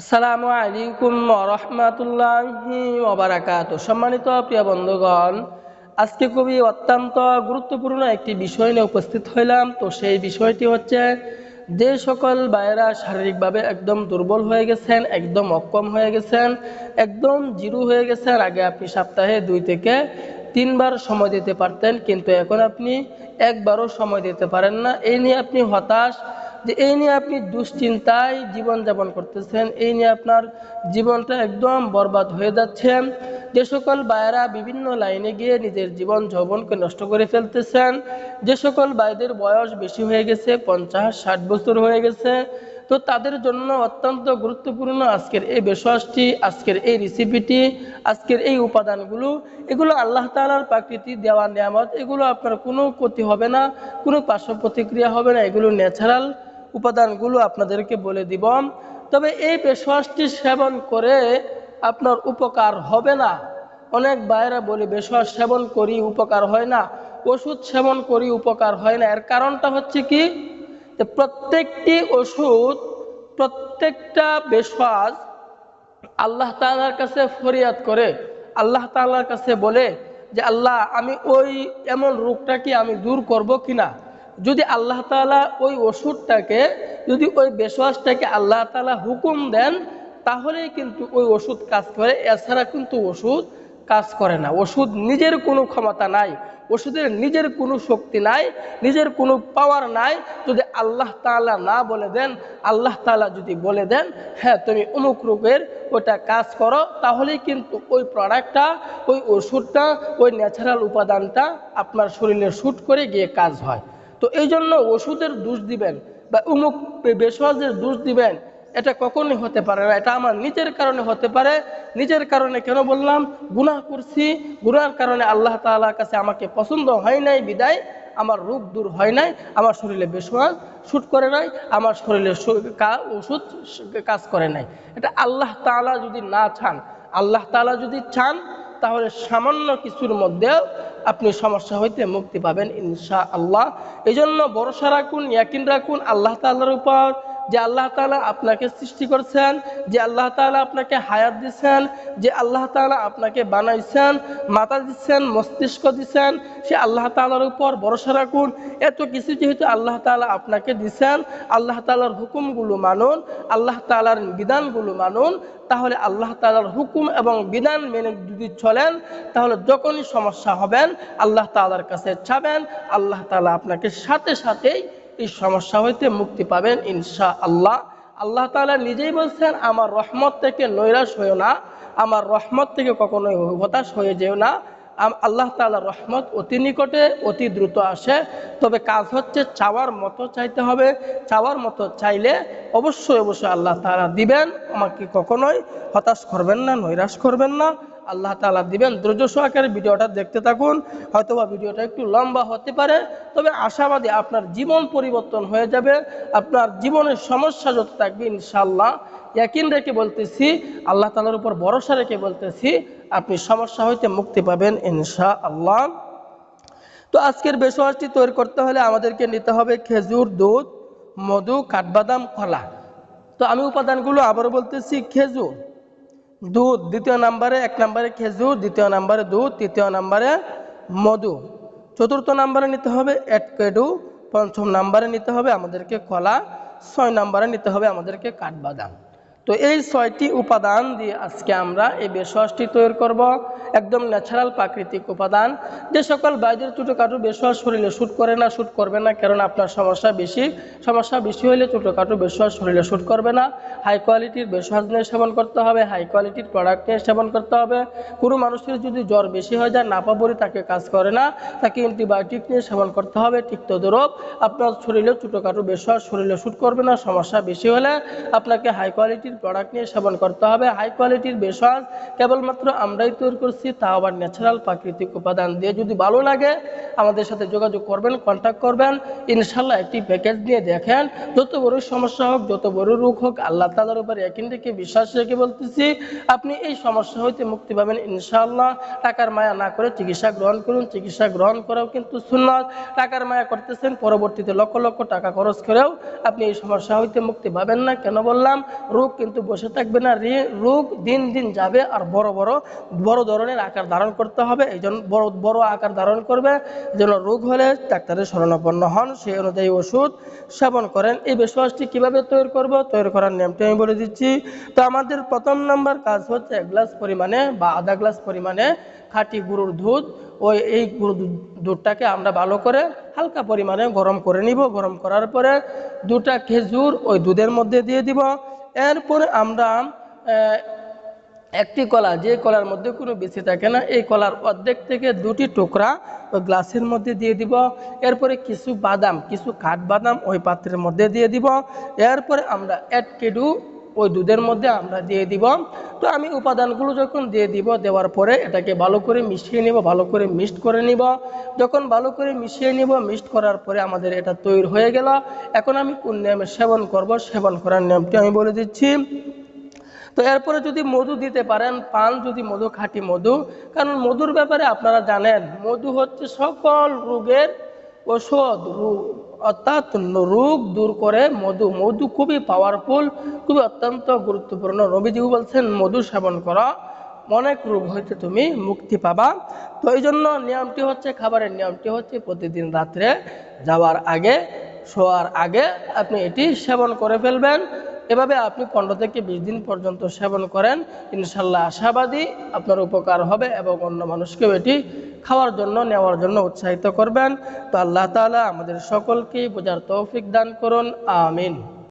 আসসালামু আলাইকুম রহমাতুল্লাহি ওবারাকাত সম্মানিত প্রিয় বন্ধুগণ, আজকে খুবই অত্যন্ত গুরুত্বপূর্ণ একটি বিষয় নিয়ে উপস্থিত হইলাম। তো সেই বিষয়টি হচ্ছে, যে সকল ভাইয়েরা শারীরিকভাবে একদম দুর্বল হয়ে গেছেন, একদম অক্ষম হয়ে গেছেন, একদম জিরু হয়ে গেছেন, আগে আপনি সপ্তাহে দুই থেকে তিনবার সময় দিতে পারতেন, কিন্তু এখন আপনি একবারও সময় দিতে পারেন না। এই নিয়ে আপনি হতাশ যে এই নিয়ে আপনি দুশ্চিন্তায় জীবনযাপন করতেছেন, এই নিয়ে আপনার জীবনটা একদম বরবাদ হয়ে যাচ্ছে। যে সকল বায়েরা বিভিন্ন লাইনে গিয়ে নিজের জীবন যৌবনকে নষ্ট করে ফেলতেছেন, যে সকল ভাইদের বয়স বেশি হয়ে গেছে, পঞ্চাশ, ষাট বছর হয়ে গেছে, তো তাদের জন্য অত্যন্ত গুরুত্বপূর্ণ আজকের এই বেশওয়াসটি আজকের এই রেসিপিটি, আজকের এই উপাদানগুলো। এগুলো আল্লাহ তালার প্রাকৃতি দেওয়া নিয়ামত, এগুলো আপনার কোনো ক্ষতি হবে না, কোনো পার্শ্ব প্রতিক্রিয়া হবে না, এগুলো ন্যাচারাল উপাদানগুলো আপনাদেরকে বলে দিব। তবে এই বেশওয়াসটি সেবন করে আপনার উপকার হবে না। অনেক বাইরা বলে বেশওয়াস সেবন করি, উপকার হয় না। ওষুধ সেবন করি, উপকার হয় না। এর কারণটা হচ্ছে কি? প্রত্যেকটি ওষুধ, প্রত্যেকটা বেশওয়াজ আল্লাহ তাআলার কাছে ফরিয়াদ করে। আল্লাহ তাআলার কাছে বলে যে, আল্লাহ, আমি ওই এমন রোগটাকে আমি দূর করব কিনা? যদি আল্লাহ তাআলা ওই ওষুধটাকে, যদি ওই বেশওয়াসটাকে আল্লাহ তাআলা হুকুম দেন, তাহলেই কিন্তু ওই ওষুধ কাজ করে। এছাড়া কিন্তু ওষুধ কাজ করে না। ওষুধ নিজের কোনো ক্ষমতা নাই, ওষুধের নিজের কোনো শক্তি নাই, নিজের কোনো পাওয়ার নাই। যদি আল্লাহ তাআলা না বলে দেন, আল্লাহ তাআলা যদি বলে দেন হ্যাঁ তুমি অমুক রূপের ওটা কাজ করো, তাহলেই কিন্তু ওই প্রোডাক্টটা ওই ওষুধটা, ওই ন্যাচারাল উপাদানটা আপনার শরীরে শ্যুট করে গিয়ে কাজ হয়। তো এই জন্য ওষুধের দোষ দিবেন বা অমুক বেশওয়াজের দোষ দিবেন, এটা কখনই হতে পারে না। এটা আমার নিজের কারণে হতে পারে। নিজের কারণে কেন বললাম? গুনাহ করছি। গুনার কারণে আল্লাহ তাআলার কাছে আমাকে পছন্দ হয় নাই, বিদায়। আমার রোগ দূর হয় নাই। আমার শরীরে বেশওয়াজ শুট করে নাই। আমার শরীরে ওষুধ কাজ করে নাই। এটা আল্লাহ তাআলা যদি না চান, আল্লাহ তাআলা যদি চান, তাহলে সামান্য কিছুর মধ্যেও আপনি সমস্যা হইতে মুক্তি পাবেন ইনশা আল্লাহ এই জন্য ভরসা রাখুন ইয়াকিন রাখুন, আল্লাহ তাল্লার উপর যে আল্লাহ তাআলা আপনাকে সৃষ্টি করছেন, যে আল্লাহ তাআলা আপনাকে হায়াত দিচ্ছেন যে আল্লাহ তাআলা আপনাকে বানাইছেন, মাথা দিচ্ছেন, মস্তিষ্ক দিচ্ছেন, সে আল্লাহ তাআলার উপর ভরসা রাখুন। এত কিছু যেহেতু আল্লাহ তাআলা আপনাকে দিচ্ছেন আল্লাহ তালার হুকুমগুলো মানুন, আল্লাহ তাআলার বিধানগুলো মানুন, তাহলে আল্লাহ তালার হুকুম এবং বিধান মেনে যদি চলেন, তাহলে যখনই সমস্যা হবেন, আল্লাহ তালার কাছে চাবেন আল্লাহ তাআলা আপনাকে সাথে সাথেই এই সমস্যা হইতে মুক্তি পাবেন ইনশা আল্লাহ আল্লাহ তাআলা নিজেই বলছেন, আমার রহমত থেকে নৈরাশ হয়েও না, আমার রহমত থেকে কখনোই হতাশ হয়ে যেও না। আল্লাহ তাআলার রহমত অতি নিকটে, অতি দ্রুত আসে। তবে কাজ হচ্ছে চাওয়ার মতো চাইতে হবে। চাওয়ার মতো চাইলে অবশ্যই অবশ্যই আল্লাহ তাআলা দিবেন। আমাকে কখনোই হতাশ করবেন না, নৈরাশ করবেন না। আল্লাহ তালা দিবেন। ধৈর্য সহকারে ভিডিওটা দেখতে থাকুন। হয়তোবা ভিডিওটা একটু লম্বা হতে পারে, তবে আশাবাদী আপনার জীবন পরিবর্তন হয়ে যাবে। আপনার জীবনের সমস্যা যত থাকবে ইনশাল্লাহ ইয়াকিন রেখে বলতেছি, আল্লাহ তালার উপর ভরসা রেখে বলতেছি, আপনি সমস্যা হইতে মুক্তি পাবেন ইনশা আল্লাহ তো আজকের বেসওয়াজটি তৈরি করতে হলে আমাদেরকে নিতে হবে খেজুর, দুধ, মধু, কাঠবাদাম, কলা। তো আমি উপাদানগুলো আবারও বলতেছি, খেজুর। দুধ, দ্বিতীয় নাম্বারে, এক নাম্বারে খেজুর, দ্বিতীয় নাম্বারে দুধ, তৃতীয় নাম্বারে মধু। চতুর্থ নাম্বারে নিতে হবে এটকেডু পঞ্চম নাম্বারে নিতে হবে আমাদেরকে কলা, ছয় নাম্বারে নিতে হবে আমাদেরকে কাঠবাদাম। তো এই ছয়টি উপাদান দিয়ে আজকে আমরা এই বেশওয়াসটি তৈরি করব। একদম ন্যাচারাল প্রাকৃতিক উপাদান। যে সকল বাইরের ছোটোখাটো বেশওয়াস শরীরে শ্যুট করে না, শ্যুট করবে না কারণ আপনার সমস্যা বেশি। সমস্যা বেশি হলে ছোটোখাটো বেশওয়াস শরীরে শ্যুট করবে না। হাই কোয়ালিটির বেশওয়াস নিয়ে সেবন করতে হবে হাই কোয়ালিটির প্রোডাক্ট নিয়ে সেবন করতে হবে। কোনো মানুষের যদি জ্বর বেশি হয়ে যায় নাপাবরি তাকে কাজ করে না। তাকে অ্যান্টিবায়োটিক নিয়ে সেবন করতে হবে তিক্তদ্রব আপনার শরীরে ছোটোখাটো বেশওয়াস শরীরে শ্যুট করবে না, সমস্যা বেশি হলে আপনাকে হাই কোয়ালিটির প্রোডাক্ট নিয়ে সেবন করতে হবে। হাই কোয়ালিটির বেশওয়াস কেবলমাত্র আমরাই তৈরি করছি তা আবার ন্যাচারাল প্রাকৃতিক উপাদান দিয়ে। যদি ভালো লাগে, আমাদের সাথে যোগাযোগ করবেন কন্ট্যাক্ট করবেন। ইনশাল্লাহ একটি প্যাকেজ নিয়ে দেখেন। যত বড় সমস্যা হোক, যত বড় রোগ হোক, আল্লাহ তালার উপরে একদিন থেকে বিশ্বাস রেখে বলতেছি, আপনি এই সমস্যা হইতে মুক্তি পাবেন ইনশাআল্লাহ টাকার মায়া না করে চিকিৎসা গ্রহণ করুন। চিকিৎসা গ্রহণ করাও কিন্তু সুন্নত। টাকার মায়া করতেছেন, পরবর্তীতে লক্ষ লক্ষ টাকা খরচ করেও আপনি এই সমস্যা হইতে মুক্তি পাবেন না। কেন বললাম? রোগ কিন্তু বসে থাকবে না। রোগ দিন দিন যাবে আর বড় বড় বড় ধরনের আকার ধারণ করতে হবে। এই জন্য বড় বড় আকার ধারণ করবে। যেন রোগ হলে ডাক্তারের শরণাপন্ন হন। সেই অনুযায়ী ওষুধ সেবন করেন। এই বিশ্বাসটি কীভাবে তৈরি করব? তৈরি করার নিয়মটি আমি বলে দিচ্ছি। তো আমাদের প্রথম নাম্বার কাজ হচ্ছে এক গ্লাস পরিমাণে বা আধা গ্লাস পরিমাণে খাঁটি গরুর দুধ। ওই, এই গরুর দুধটাকে আমরা ভালো করে হালকা পরিমাণে গরম করে নিব। গরম করার পরে দুটা খেজুর ওই দুধের মধ্যে দিয়ে দিব। এরপরে আমরা একটি কলা, যে কলার মধ্যে কোনো বেশি থাকে না, এই কলার অর্ধেক থেকে দুটি টুকরা ওই গ্লাসের মধ্যে দিয়ে দিব। এরপরে কিছু বাদাম, কিছু কাঠ বাদাম ওই পাত্রের মধ্যে দিয়ে দিব। এরপরে আমরা এক কেডু ওই দুধের মধ্যে আমরা দিয়ে দিব। তো আমি উপাদানগুলো যখন দিয়ে দিব, দেওয়ার পরে এটাকে ভালো করে মিশিয়ে নিব, ভালো করে মিক্সড করে নিব। যখন ভালো করে মিশিয়ে নিব, মিক্সড করার পরে আমাদের এটা তৈরি হয়ে গেল। এখন আমি কোন নিয়মে সেবন করব, সেবন করার নিয়মটি আমি বলে দিচ্ছি। তো এরপরে যদি মধু দিতে পারেন, পান যদি মধু, খাঁটি মধু, কারণ মধুর ব্যাপারে আপনারা জানেন, মধু হচ্ছে সকল রোগের ওষুধ অর্থাৎ রোগ দূর করে মধু। মধু খুবই পাওয়ারফুল খুবই অত্যন্ত গুরুত্বপূর্ণ। রবিজিউ বলছেন, মধু সেবন করা, অনেক রোগ হইতে তুমি মুক্তি পাবা। তো এই জন্য নিয়মটি হচ্ছে, খাবারের নিয়মটি হচ্ছে, প্রতিদিন রাত্রে যাওয়ার আগে, শোয়ার আগে আপনি এটি সেবন করে ফেলবেন। এভাবে আপনি পনেরো থেকে বিশ দিন পর্যন্ত সেবন করেন, ইনশাল্লাহ আশাবাদী আপনার উপকার হবে এবং অন্য মানুষকেও এটি খাওয়ার জন্য, নেওয়ার জন্য উৎসাহিত করবেন। তো আল্লাহ তালা আমাদের সকলকে বোঝার তৌফিক দান করুন, আমিন।